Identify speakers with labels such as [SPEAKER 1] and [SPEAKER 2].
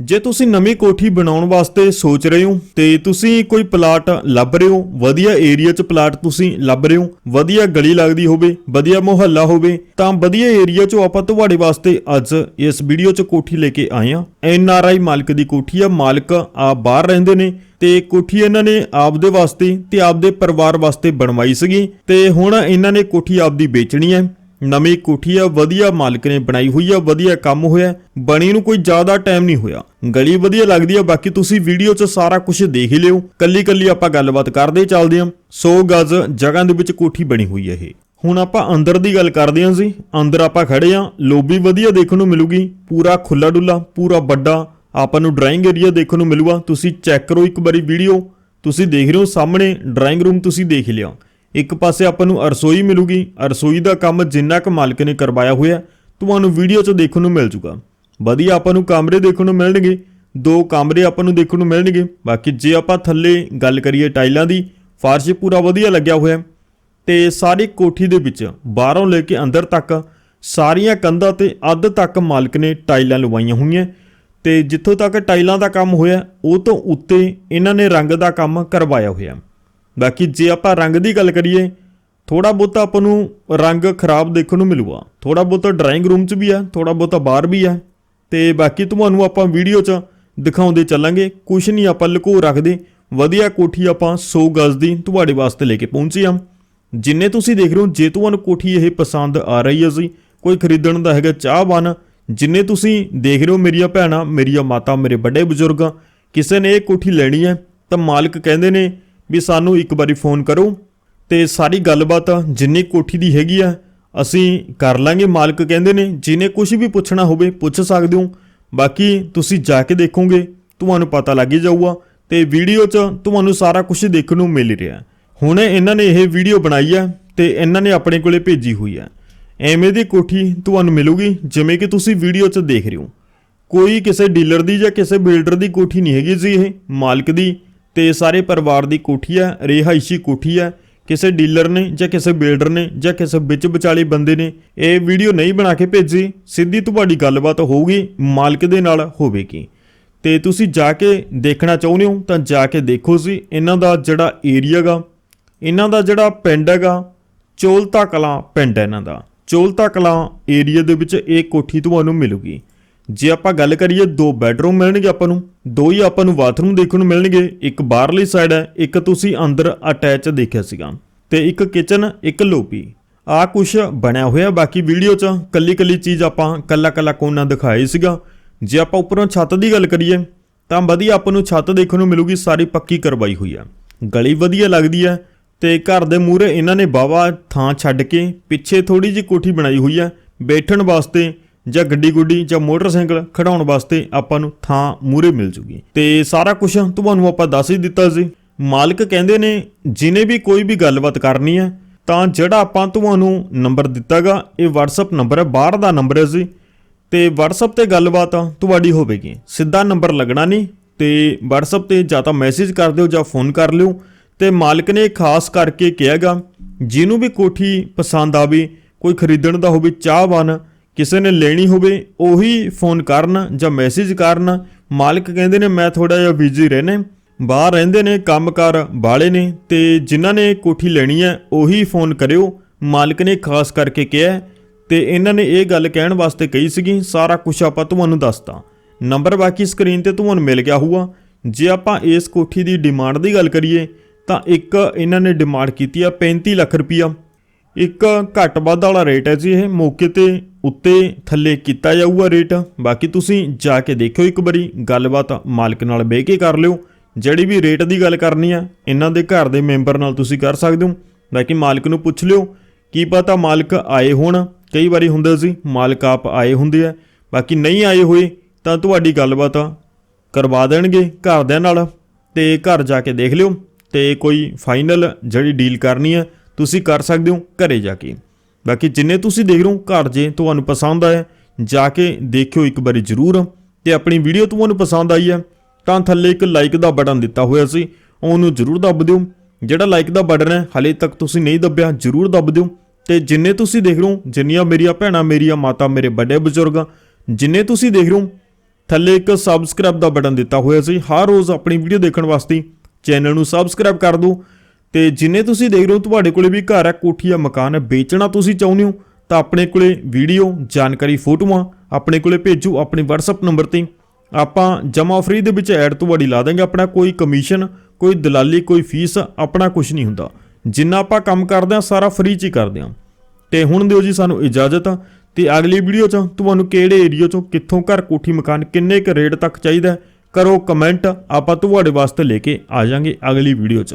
[SPEAKER 1] ਜੇ ਤੁਸੀਂ ਨਵੀਂ ਕੋਠੀ ਬਣਾਉਣ ਵਾਸਤੇ ਸੋਚ ਰਹੇ ਹੋ ਤੇ ਤੁਸੀਂ ਕੋਈ ਪਲਾਟ ਲੱਭ ਰਹੇ ਹੋ, ਵਧੀਆ ਏਰੀਆ 'ਚ ਪਲਾਟ ਤੁਸੀਂ ਲੱਭ ਰਹੇ ਹੋ, ਵਧੀਆ ਗਲੀ ਲੱਗਦੀ ਹੋਵੇ, ਵਧੀਆ ਮੁਹੱਲਾ ਹੋਵੇ, ਤਾਂ ਵਧੀਆ ਏਰੀਆ 'ਚੋਂ ਆਪਾਂ ਤੁਹਾਡੇ ਵਾਸਤੇ ਅੱਜ ਇਸ ਵੀਡੀਓ 'ਚ ਕੋਠੀ ਲੈ ਕੇ ਆਏ ਹਾਂ। ਐਨ ਆਰ ਆਈ ਮਾਲਕ ਦੀ ਕੋਠੀ ਆ, ਮਾਲਕ ਆ ਬਾਹਰ ਰਹਿੰਦੇ ਨੇ ਤੇ ਕੋਠੀ ਇਹਨਾਂ ਨੇ ਆਪਦੇ ਵਾਸਤੇ ਤੇ ਆਪਦੇ ਪਰਿਵਾਰ ਵਾਸਤੇ ਬਣਵਾਈ ਸੀਗੀ ਤੇ ਹੁਣ ਇਹਨਾਂ ਨੇ ਕੋਠੀ ਆਪਦੀ ਵੇਚਣੀ ਹੈ। ਨਵੀਂ ਕੋਠੀ ਆ, ਵਧੀਆ ਮਾਲਕ ਨੇ ਬਣਾਈ ਹੋਈ ਆ, ਵਧੀਆ ਕੰਮ ਹੋਇਆ, ਬਣੀ ਨੂੰ ਕੋਈ ਜ਼ਿਆਦਾ ਟਾਈਮ ਨਹੀਂ ਹੋਇਆ। ਗਲੀ ਵਧੀਆ ਲੱਗਦੀ ਆ, ਬਾਕੀ ਤੁਸੀਂ ਵੀਡੀਓ 'ਚ ਸਾਰਾ ਕੁਝ ਦੇਖ ਹੀ ਲਿਓ। ਕੱਲੀ ਕੱਲੀ ਆਪਾਂ ਗੱਲਬਾਤ ਕਰਦੇ ਚੱਲਦੇ ਹਾਂ 100 ਗਜ਼ ਜਗ੍ਹਾ ਦੇ ਵਿੱਚ ਕੋਠੀ ਬਣੀ ਹੋਈ ਹੈ ਇਹ। ਹੁਣ ਆਪਾਂ ਅੰਦਰ ਦੀ ਗੱਲ ਕਰਦੇ ਹਾਂ ਜੀ। ਅੰਦਰ ਆਪਾਂ ਖੜੇ ਹਾਂ ਲੋਬੀ ਵਧੀਆ ਦੇਖਣ ਨੂੰ ਮਿਲੂਗੀ। ਪੂਰਾ ਖੁੱਲਾ ਡੁੱਲਾ ਪੂਰਾ ਵੱਡਾ। ਆਪਾਂ ਨੂੰ ਡਰਾਇੰਗ ਏਰੀਆ ਦੇਖਣ ਨੂੰ ਮਿਲੂਗਾ। ਤੁਸੀਂ ਚੈੱਕ ਕਰੋ ਇੱਕ ਵਾਰੀ ਵੀਡੀਓ ਤੁਸੀਂ ਦੇਖ ਰਹੇ ਹੋ ਸਾਹਮਣੇ ਡਰਾਇੰਗ ਰੂਮ ਤੁਸੀਂ ਦੇਖ ਲਿਆ। ਇੱਕ ਪਾਸੇ ਆਪਾਂ ਨੂੰ ਰਸੋਈ ਮਿਲੂਗੀ ਰਸੋਈ ਦਾ ਕੰਮ ਜਿੰਨਾ ਕੁ ਮਾਲਕ ਨੇ ਕਰਵਾਇਆ ਹੋਇਆ, ਤੁਹਾਨੂੰ ਵੀਡੀਓ 'ਚ ਦੇਖਣ ਨੂੰ ਮਿਲ ਜੂਗਾ। ਵਧੀਆ ਆਪਾਂ ਨੂੰ ਕਮਰੇ ਦੇਖਣ ਨੂੰ ਮਿਲਣਗੇ, ਦੋ ਕਮਰੇ ਆਪਾਂ ਨੂੰ ਦੇਖਣ ਨੂੰ ਮਿਲਣਗੇ। ਬਾਕੀ ਜੇ ਆਪਾਂ ਥੱਲੇ ਗੱਲ ਕਰੀਏ ਟਾਈਲਾਂ ਦੀ, ਫਾਰਸ਼ ਪੂਰਾ ਵਧੀਆ ਲੱਗਿਆ ਹੋਇਆ। ਤੇ ਸਾਰੀ ਕੋਠੀ ਦੇ ਵਿੱਚ, ਬਾਹਰੋਂ ਲੈ ਕੇ ਅੰਦਰ ਤੱਕ, ਸਾਰੀਆਂ ਕੰਧਾਂ ਤੇ ਅੱਧ ਤੱਕ ਮਾਲਕ ਨੇ ਟਾਈਲਾਂ ਲਵਾਈਆਂ ਹੋਈਆਂ। ਤੇ ਜਿੱਥੋਂ ਤੱਕ ਟਾਈਲਾਂ ਦਾ ਕੰਮ ਹੋਇਆ, ਉਹ ਤੋਂ ਉੱਤੇ ਇਹਨਾਂ ਨੇ ਰੰਗ ਦਾ ਕੰਮ ਕਰਵਾਇਆ ਹੋਇਆ। ਬਾਕੀ ਜੇ ਆਪਾਂ ਰੰਗ ਦੀ ਗੱਲ ਕਰੀਏ ਥੋੜਾ ਬਹੁਤਾ ਆਪਾਂ ਨੂੰ ਰੰਗ ਖਰਾਬ ਦੇਖਣ ਨੂੰ ਮਿਲੂਗਾ। ਥੋੜਾ ਬਹੁਤਾ ਡਰਾਇੰਗ ਰੂਮ 'ਚ ਵੀ ਆ ਥੋੜਾ ਬਹੁਤਾ ਬਾਹਰ ਵੀ ਆ ਤੇ ਬਾਕੀ ਤੁਹਾਨੂੰ ਆਪਾਂ ਵੀਡੀਓ 'ਚ ਦਿਖਾਉਂਦੇ ਚੱਲਾਂਗੇ। ਕੁਝ ਨਹੀਂ ਆਪਾਂ ਲੁਕੋ ਰੱਖਦੇ। ਵਧੀਆ ਕੋਠੀ ਆਪਾਂ 100 ਗਜ਼ ਦੀ ਤੁਹਾਡੇ ਵਾਸਤੇ ਲੈ ਕੇ ਪਹੁੰਚੇ ਹਾਂ। ਜਿੰਨੇ ਤੁਸੀਂ ਦੇਖ ਰਹੇ ਹੋ, ਜੇ ਤੁਹਾਨੂੰ ਕੋਠੀ ਇਹ ਪਸੰਦ ਆ ਰਹੀ ਹੈ ਜੀ, ਕੋਈ ਖਰੀਦਣ ਦਾ ਹੈਗਾ ਚਾਹਵਾਨ ਜਿੰਨੇ ਤੁਸੀਂ ਦੇਖ ਰਹੇ ਹੋ ਮੇਰੀਆਂ ਭੈਣਾਂ, ਮੇਰੀਆਂ ਮਾਤਾ, ਮੇਰੇ ਵੱਡੇ ਬਜ਼ੁਰਗਾਂ, ਕਿਸੇ ਨੇ ਇਹ ਕੋਠੀ ਲੈਣੀ ਹੈ, ਤਾਂ ਮਾਲਕ ਕਹਿੰਦੇ ਨੇ ਵੀ ਸਾਨੂੰ ਇੱਕ ਵਾਰੀ ਫੋਨ ਕਰੋ ਤੇ ਸਾਰੀ ਗੱਲਬਾਤ ਜਿੰਨੀ ਕੋਠੀ ਦੀ ਹੈਗੀ ਆ, ਅਸੀਂ ਕਰ ਲਾਂਗੇ, ਮਾਲਕ ਕਹਿੰਦੇ ਨੇ, ਜਿਹਨੇ ਕੁਝ ਵੀ ਪੁੱਛਣਾ ਹੋਵੇ ਪੁੱਛ ਸਕਦੇ ਹੋ। ਬਾਕੀ ਤੁਸੀਂ ਜਾ ਕੇ ਦੇਖੋਗੇ, ਤੁਹਾਨੂੰ ਪਤਾ ਲੱਗ ਹੀ ਜਾਊਗਾ ਤੇ ਵੀਡੀਓ 'ਚ ਤੁਹਾਨੂੰ ਸਾਰਾ ਕੁਝ ਦੇਖਣ ਨੂੰ ਮਿਲ ਰਿਹਾ। ਹੁਣ ਇਹਨਾਂ ਨੇ ਇਹ ਵੀਡੀਓ ਬਣਾਈ ਹੈ ਤੇ ਇਹਨਾਂ ਨੇ ਆਪਣੇ ਕੋਲੇ ਭੇਜੀ ਹੋਈ ਹੈ ਐਵੇਂ ਦੀ ਕੋਠੀ ਤੁਹਾਨੂੰ ਮਿਲੂਗੀ, ਜਿਵੇਂ ਕਿ ਤੁਸੀਂ ਵੀਡੀਓ 'ਚ ਦੇਖ ਰਹੇ ਹੋ। ਕੋਈ ਕਿਸੇ ਡੀਲਰ ਦੀ ਜਾਂ ਕਿਸੇ ਬਿਲਡਰ ਦੀ ਕੋਠੀ ਨਹੀਂ ਹੈਗੀ ਜੀ ਇਹ, ਮਾਲਕ ਦੀ। ਤੇ ਸਾਰੇ ਪਰਿਵਾਰ ਦੀ ਕੋਠੀ ਹੈ, ਰਿਹਾਇਸ਼ੀ ਕੋਠੀ ਹੈ। ਕਿਸੇ ਡੀਲਰ ਨੇ ਜਾਂ ਕਿਸੇ ਬਿਲਡਰ ਨੇ ਜਾਂ ਕਿਸੇ ਵਿੱਚ ਵਿਚਾਲੇ ਬੰਦੇ ਨੇ ਇਹ ਵੀਡੀਓ ਨਹੀਂ ਬਣਾ ਕੇ ਭੇਜੀ। ਸਿੱਧੀ ਤੁਹਾਡੀ ਗੱਲਬਾਤ ਹੋਊਗੀ, ਮਾਲਕ ਦੇ ਨਾਲ ਹੋਵੇਗੀ। ਤੇ ਤੁਸੀਂ ਜਾ ਕੇ ਦੇਖਣਾ ਚਾਹੁੰਦੇ ਹੋ ਤਾਂ ਜਾ ਕੇ ਦੇਖੋ ਸੀ ਇਹਨਾਂ ਦਾ ਜਿਹੜਾ ਏਰੀਆ ਗਾ, ਇਹਨਾਂ ਦਾ ਜਿਹੜਾ ਪਿੰਡ ਹੈਗਾ, ਚੋਲਤਾ ਕਲਾਂ ਪਿੰਡ ਹੈ ਇਹਨਾਂ ਦਾ। ਚੋਲਤਾ ਕਲਾਂ ਏਰੀਆ ਦੇ ਵਿੱਚ ਇਹ ਕੋਠੀ ਤੁਹਾਨੂੰ ਮਿਲੂਗੀ। ਜੇ ਆਪਾਂ ਗੱਲ ਕਰੀਏ ਦੋ ਬੈੱਡਰੂਮ ਮਿਲਣਗੇ ਆਪਾਂ ਨੂੰ, ਦੋ ਹੀ ਆਪਾਂ ਨੂੰ ਬਾਥਰੂਮ ਦੇਖਣ ਨੂੰ ਮਿਲਣਗੇ, ਇੱਕ ਬਾਹਰਲੀ ਸਾਈਡ ਹੈ, ਇੱਕ ਤੁਸੀਂ ਅੰਦਰ ਅਟੈਚ ਦੇਖਿਆ ਸੀਗਾ ਤੇ ਇੱਕ ਕਿਚਨ ਇੱਕ ਲੋਬੀ ਆ ਕੁਛ ਬਣਿਆ ਹੋਇਆ ਬਾਕੀ ਵੀਡੀਓ 'ਚ ਕੱਲੀ ਕੱਲੀ ਚੀਜ਼ ਆਪਾਂ ਕੱਲਾ ਕੱਲਾ ਕੋਨਾ ਦਿਖਾਈ ਸੀਗਾ। ਜੇ ਆਪਾਂ ਉੱਪਰੋਂ ਛੱਤ ਦੀ ਗੱਲ ਕਰੀਏ, ਤਾਂ ਵਧੀਆ ਆਪਾਂ ਨੂੰ ਛੱਤ ਦੇਖਣ ਨੂੰ ਮਿਲੂਗੀ, ਸਾਰੀ ਪੱਕੀ ਕਰਵਾਈ ਹੋਈ ਆ ਗਲੀ ਵਧੀਆ ਲੱਗਦੀ ਹੈ ਤੇ ਘਰ ਦੇ ਮੂਹਰੇ ਇਹਨਾਂ ਨੇ ਬਾਵਾ ਥਾਂ ਛੱਡ ਕੇ ਪਿੱਛੇ ਥੋੜੀ ਜਿਹੀ ਕੋਠੀ ਬਣਾਈ ਹੋਈ ਹੈ, ਬੈਠਣ ਵਾਸਤੇ ਜਾਂ ਗੱਡੀ ਗੁੱਡੀ ਜਾਂ ਮੋਟਰਸਾਈਕਲ ਖੜਾਉਣ ਵਾਸਤੇ ਆਪਾਂ ਨੂੰ ਥਾਂ ਮੂਹਰੇ ਮਿਲ ਜੂਗੀ। ਤੇ ਸਾਰਾ ਕੁਝ ਤੁਹਾਨੂੰ ਆਪਾਂ ਦੱਸ ਹੀ ਦਿੱਤਾ ਸੀ। ਮਾਲਕ ਕਹਿੰਦੇ ਨੇ ਜਿਨੇ ਵੀ ਕੋਈ ਵੀ ਗੱਲਬਾਤ ਕਰਨੀ ਹੈ, ਤਾਂ ਜਿਹੜਾ ਆਪਾਂ ਤੁਹਾਨੂੰ ਨੰਬਰ ਦਿੱਤਾਗਾ, ਇਹ WhatsApp ਨੰਬਰ ਹੈ, ਬਾਹਰ ਦਾ ਨੰਬਰ ਹੈ ਜੀ। ਤੇ WhatsApp ਤੇ ਗੱਲਬਾਤ ਤੁਹਾਡੀ ਹੋਵੇਗੀ। ਸਿੱਧਾ ਨੰਬਰ ਲੱਗਣਾ ਨਹੀਂ, ਤੇ WhatsApp ਤੇ ਜਾਂ ਤਾਂ ਮੈਸੇਜ ਕਰ ਦਿਓ ਜਾਂ ਫੋਨ ਕਰ ਲਿਓ। ਤੇ ਮਾਲਕ ਨੇ ਖਾਸ ਕਰਕੇ ਕਿਹਾਗਾ, ਜਿਹਨੂੰ ਵੀ ਕੋਠੀ ਪਸੰਦ ਆਵੇ, ਕੋਈ ਖਰੀਦਣ ਦਾ ਹੋਵੇ, ਚਾਹਵਾਨ ਕਿਸੇ ਨੇ ਲੈਣੀ ਹੋਵੇ, ਉਹੀ ਫੋਨ ਕਰਨ ਜਾਂ ਮੈਸੇਜ ਕਰਨ। ਮਾਲਕ ਕਹਿੰਦੇ ਨੇ, ਮੈਂ ਥੋੜਾ ਜਿਹਾ ਬਿਜ਼ੀ ਰਹਿਣਾ ਬਾਹਰ ਰਹਿੰਦੇ ਨੇ, ਕੰਮਕਾਰ ਵਾਲੇ ਨੇ ਤੇ ਜਿਨ੍ਹਾਂ ਨੇ ਕੋਠੀ ਲੈਣੀ ਹੈ, ਉਹੀ ਫੋਨ ਕਰਿਓ। ਮਾਲਕ ਨੇ ਖਾਸ ਕਰਕੇ ਕਿਹਾ ਹੈ ਤੇ ਇਹਨਾਂ ਨੇ ਇਹ ਗੱਲ ਕਹਿਣ ਵਾਸਤੇ ਕਹੀ ਸੀਗੀ, ਸਾਰਾ ਕੁਝ ਆਪਾਂ ਤੁਹਾਨੂੰ ਦੱਸਤਾ। ਨੰਬਰ ਬਾਕੀ ਸਕਰੀਨ ਤੇ ਤੁਹਾਨੂੰ ਮਿਲ ਗਿਆ ਹੋਊਗਾ। ਜੇ ਆਪਾਂ ਇਸ ਕੋਠੀ ਦੀ ਡਿਮਾਂਡ ਦੀ ਗੱਲ ਕਰੀਏ, ਤਾਂ ਇੱਕ ਇਹਨਾਂ ਨੇ ਡਿਮਾਂਡ ਕੀਤੀ ਆ 35 ਲੱਖ ਰੁਪਈਆ ਇੱਕ ਘੱਟ ਵੱਧ ਵਾਲਾ ਰੇਟ ਹੈ ਜੀ, ਇਹ ਮੌਕੇ ਤੇ ਉੱਤੇ ਥੱਲੇ ਕੀਤਾ ਜਾਊਗਾ ਰੇਟ। ਬਾਕੀ ਤੁਸੀਂ ਜਾ ਕੇ ਦੇਖਿਓ ਇੱਕ ਵਾਰੀ, ਗੱਲਬਾਤ ਮਾਲਕ ਨਾਲ ਬਹਿ ਕੇ ਕਰ ਲਿਓ। ਜਿਹੜੀ ਵੀ ਰੇਟ ਦੀ ਗੱਲ ਕਰਨੀ ਆ, ਇਹਨਾਂ ਦੇ ਘਰ ਦੇ ਮੈਂਬਰ ਨਾਲ ਤੁਸੀਂ ਕਰ ਸਕਦੇ ਹੋ। ਬਾਕੀ ਮਾਲਕ ਨੂੰ ਪੁੱਛ ਲਿਓ, ਕੀ ਪਤਾ ਮਾਲਕ ਆਏ ਹੋਣ। ਕਈ ਵਾਰੀ ਹੁੰਦਾ ਸੀ ਮਾਲਕ ਆਪ ਆਏ ਹੁੰਦੇ ਆ। ਬਾਕੀ ਨਹੀਂ ਆਏ ਹੋਏ, ਤਾਂ ਤੁਹਾਡੀ ਗੱਲਬਾਤ ਕਰਵਾ ਦੇਣਗੇ ਘਰਦਿਆਂ ਨਾਲ। ਤੇ ਘਰ ਜਾ ਕੇ ਦੇਖ ਲਿਓ। ਤੇ ਕੋਈ ਫਾਈਨਲ ਜਿਹੜੀ ਡੀਲ ਕਰਨੀ ਹੈ ਤੁਸੀਂ ਕਰ ਸਕਦੇ ਹੋ, ਘਰੇ ਜਾ ਕੇ। ਬਾਕੀ ਜਿੰਨੇ ਤੁਸੀਂ ਦੇਖ ਰਹੇ ਹੋ, ਘਰ ਜੇ ਤੁਹਾਨੂੰ ਪਸੰਦ ਆਇਆ ਜਾ ਕੇ ਦੇਖਿਓ ਇੱਕ ਵਾਰੀ ਜ਼ਰੂਰ। ਤੇ ਆਪਣੀ ਵੀਡੀਓ ਤੁਹਾਨੂੰ ਪਸੰਦ ਆਈ ਹੈ, ਤਾਂ ਥੱਲੇ ਇੱਕ ਲਾਈਕ ਦਾ ਬਟਨ ਦਿੱਤਾ ਹੋਇਆ ਸੀ, ਉਹਨੂੰ ਜ਼ਰੂਰ ਦੱਬ ਦਿਓ। ਜਿਹੜਾ ਲਾਈਕ ਦਾ ਬਟਨ ਹੈ, ਹਲੇ ਤੱਕ ਤੁਸੀਂ ਨਹੀਂ ਦੱਬਿਆ, ਜ਼ਰੂਰ ਦੱਬ ਦਿਓ। ਤੇ ਜਿੰਨੇ ਤੁਸੀਂ ਦੇਖ ਰਹੇ ਹੋ, ਜਿੰਨੀਆਂ ਮੇਰੀਆਂ ਭੈਣਾਂ, ਮੇਰੀਆਂ ਮਾਤਾ, ਮੇਰੇ ਵੱਡੇ ਬਜ਼ੁਰਗ, ਜਿੰਨੇ ਤੁਸੀਂ ਦੇਖ ਰਹੇ ਹੋ, ਥੱਲੇ ਇੱਕ ਸਬਸਕ੍ਰਾਈਬ ਦਾ ਬਟਨ ਦਿੱਤਾ ਹੋਇਆ ਸੀ। ਹਰ ਰੋਜ਼ ਆਪਣੀ ਵੀਡੀਓ ਦੇਖਣ ਵਾਸਤੇ ਚੈਨਲ ਨੂੰ ਸਬਸਕ੍ਰਾਈਬ ਕਰ ਦਿਓ। ਤੇ ਜਿੰਨੇ ਤੁਸੀਂ ਦੇਖ ਰਹੇ ਹੋ ਤੁਹਾਡੇ ਕੋਲੇ ਵੀ ਘਰ ਹੈ ਕੋਠੀ ਹੈ ਮਕਾਨ ਹੈ ਵੇਚਣਾ ਤੁਸੀਂ ਚਾਹੁੰਦੇ ਹੋ ਤਾਂ ਆਪਣੇ ਕੋਲੇ ਵੀਡੀਓ, ਜਾਣਕਾਰੀ, ਫੋਟੋਆਂ ਆਪਣੇ ਕੋਲੇ ਭੇਜੋ ਆਪਣੇ WhatsApp ਨੰਬਰ ਤੇ। ਆਪਾਂ ਜਮਾ ਫਰੀ ਦੇ ਵਿੱਚ ਐਡ ਤੁਹਾਡੀ ਲਾ ਦਾਂਗੇ ਆਪਣਾ, ਕੋਈ ਕਮਿਸ਼ਨ, ਕੋਈ ਦਲਾਲੀ, ਕੋਈ ਫੀਸ ਆਪਣਾ ਕੁਝ ਨਹੀਂ ਹੁੰਦਾ। ਜਿੰਨਾ ਆਪਾਂ ਕੰਮ ਕਰਦੇ ਹਾਂ, ਸਾਰਾ ਫ੍ਰੀ ਚ ਹੀ ਕਰਦੇ ਹਾਂ। ਤੇ ਹੁਣ ਦਿਓ ਜੀ ਸਾਨੂੰ ਇਜਾਜ਼ਤ। ਤੇ ਅਗਲੀ ਵੀਡੀਓ 'ਚ ਤੁਹਾਨੂੰ ਕਿਹੜੇ ਏਰੀਆ 'ਚੋਂ ਕਿੱਥੋਂ ਘਰ, ਕੋਠੀ, ਮਕਾਨ ਕਿੰਨੇ ਕੁ ਰੇਟ ਤੱਕ ਚਾਹੀਦਾ ਕਰੋ ਕਮੈਂਟ ਆਪਾਂ ਤੁਹਾਡੇ ਵਾਸਤੇ ਲੈ ਕੇ ਆ ਜਾਾਂਗੇ ਅਗਲੀ ਵੀਡੀਓ 'ਚ।